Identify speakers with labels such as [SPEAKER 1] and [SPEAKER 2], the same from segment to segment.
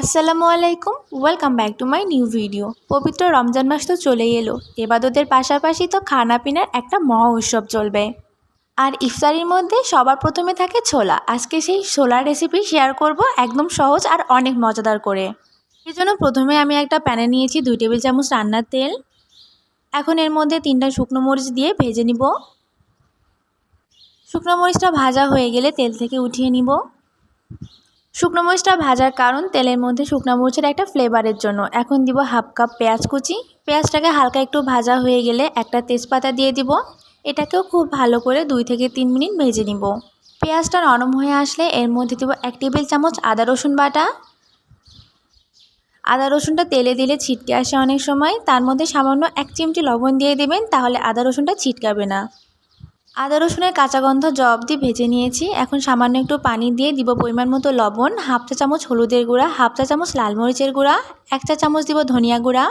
[SPEAKER 1] আসসালামু আলাইকুম welcome back to my new video পবিত্র রমজান মাস তো চলেই এলো। এবাদতের পাশাপাশি তো খানা পিনার একটা মহা উৎসব চলবে। আর ইফতারির মধ্যে সবার প্রথমে থাকে ছোলা। আজকে সেই ছোলার রেসিপি শেয়ার করব একদম সহজ আর অনেক মজাদার করে। এই জন্য প্রথমে আমি একটা প্যানে নিয়েছি দুই টেবিল চামচ রান্নার তেল। এখন এর মধ্যে তিনটা শুকনো মরিচ দিয়ে ভেজে নিব। শুকনো মরিচটা ভাজা হয়ে গেলে তেল থেকে উঠিয়ে নিব। শুকনো মরিচটা ভাজার কারণ তেলের মধ্যে শুকনো মরিচের একটা ফ্লেভারের জন্য। এখন দিব হাফ কাপ পেঁয়াজ কুচি। পেঁয়াজটাকে হালকা একটু ভাজা হয়ে গেলে একটা তেজপাতা দিয়ে দিব। এটাকেও খুব ভালো করে দুই থেকে তিন মিনিট ভেজে নিব। পেঁয়াজটা নরম হয়ে আসলে এর মধ্যে দিব এক টেবিল চামচ আদা রসুন বাটা। আদা রসুনটা তেলে দিলে ছিটকে আসে অনেক সময়। তার মধ্যে সামান্য এক চিমটি লবণ দিয়ে দেবেন, তাহলে আদা রসুনটা ছিটকাবে না। আদা, রসুনের কাঁচা গন্ধ জব দিয়ে ভেজে নিয়েছি। এখন সামান্য একটু পানি দিয়ে দিব পরিমাণ মতো লবণ, হাফ চা চামচ হলুদের গুঁড়া, হাফ চা চামচ লাল মরিচের গুঁড়া, এক চা চামচ দিব ধনিয়া গুঁড়া,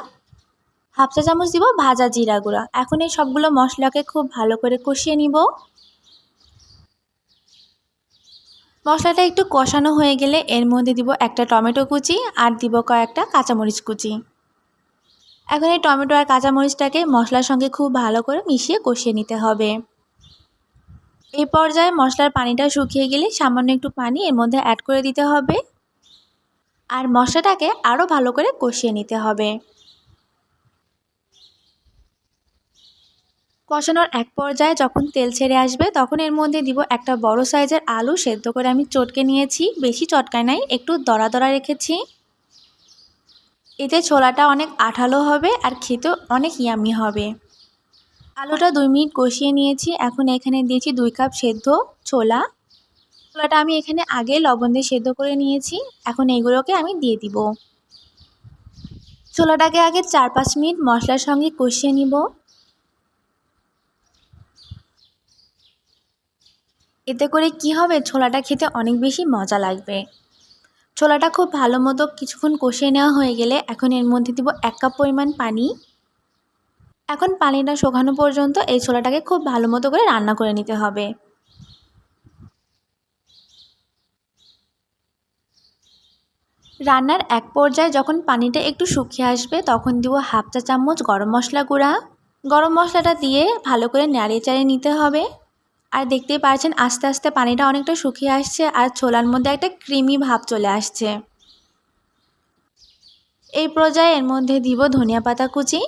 [SPEAKER 1] হাফ চা চামচ দিব ভাজা জিরা গুঁড়া। এখন এই সবগুলো মশলাকে খুব ভালো করে কষিয়ে নিব। মশলাটা একটু কষানো হয়ে গেলে এর মধ্যে দিব একটা টমেটো কুচি আর দিব কয়েকটা কাঁচামরিচ কুচি। এখন এই টমেটো আর কাঁচামরিচটাকে মশলার সঙ্গে খুব ভালো করে মিশিয়ে কষিয়ে নিতে হবে। এই পর্যায়ে মশলার পানিটা শুকিয়ে গেলে সামান্য একটু পানি এর মধ্যে অ্যাড করে দিতে হবে। আর মশলাটাকে আরও ভালো করে কষিয়ে নিতে হবে। কষানোর এক পর্যায়ে যখন তেল ছেড়ে আসবে, তখন এর মধ্যে দিব একটা বড় সাইজের আলু সেদ্ধ করে আমি চটকে নিয়েছি। বেশি চটকায় নাই, একটু দড়া দড়া রেখেছি। এতে ছোলাটা অনেক আঠালো হবে আর খেতেও অনেক ইয়ামি হবে। আলুটা দুই মিনিট কষিয়ে নিয়েছি। এখন এখানে দিয়েছি দুই কাপ সেদ্ধ ছোলা। ছোলাটা আমি এখানে আগে লবণ দিয়ে সেদ্ধ করে নিয়েছি। এখন এগুলোকে আমি দিয়ে দিব। ছোলাটাকে আগে চার পাঁচ মিনিট মশলার সঙ্গে কষিয়ে নিব। এতে করে কি হবে? ছোলাটা খেতে অনেক বেশি মজা লাগবে। ছোলাটা খুব ভালো মতো কিছুক্ষণ কষিয়ে নেওয়া হয়ে গেলে এখন এর মধ্যে দিব এক কাপ পরিমাণ পানি। এখন পানিটা শুকানো পর্যন্ত এই ছোলাটাকে খুব ভালো মতো করে রান্না করে নিতে হবে। রান্নার এক পর্যায়ে যখন পানিটা একটু শুকিয়ে আসবে, তখন দিব হাফ চা চামচ গরম মশলা গুঁড়া। গরম মশলাটা দিয়ে ভালো করে নাড়িয়ে চাড়িয়ে নিতে হবে। আর দেখতেই পাচ্ছেন, আস্তে আস্তে পানিটা অনেকটা শুকিয়ে আসছে আর ছোলার মধ্যে একটা ক্রিমি ভাব চলে আসছে। এই পর্যায়ে এর মধ্যে দিব ধনিয়া পাতা কুচি।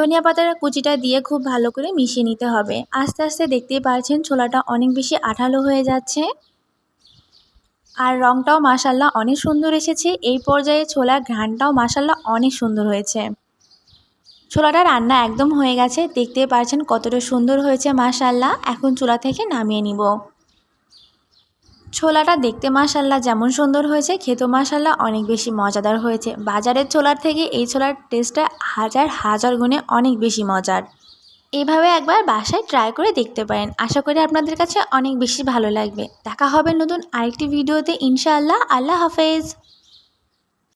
[SPEAKER 1] ধনিয়া পাতার কুচিটা দিয়ে খুব ভালো করে মিশিয়ে নিতে হবে। আস্তে আস্তে দেখতেই পারছেন ছোলাটা অনেক বেশি আঠালো হয়ে যাচ্ছে। আর রঙটাও মাসাল্লাহ অনেক সুন্দর এসেছে। এই পর্যায়ে ছোলার ঘ্রানটাও মাসাল্লাহ অনেক সুন্দর হয়েছে। ছোলাটা রান্না একদম হয়ে গেছে। দেখতে পারছেন কতটা সুন্দর হয়েছে মাসাল্লাহ এখন চুলা থেকে নামিয়ে নিব। ছোলাটা দেখতে মাসাল্লাহ যেমন সুন্দর হয়েছে খেতে মাসাল্লাহ অনেক বেশি মজাদার হয়েছে। বাজারের ছোলার থেকে এই ছোলার টেস্টটা হাজার হাজার গুণে অনেক বেশি মজার। এভাবে একবার বাসায় ট্রাই করে দেখতে পারেন। আশা করি আপনাদের কাছে অনেক বেশি ভালো লাগবে। দেখা হবে নতুন আরেকটি ভিডিওতে ইনশাআল্লাহ। আল্লাহ হাফেজ।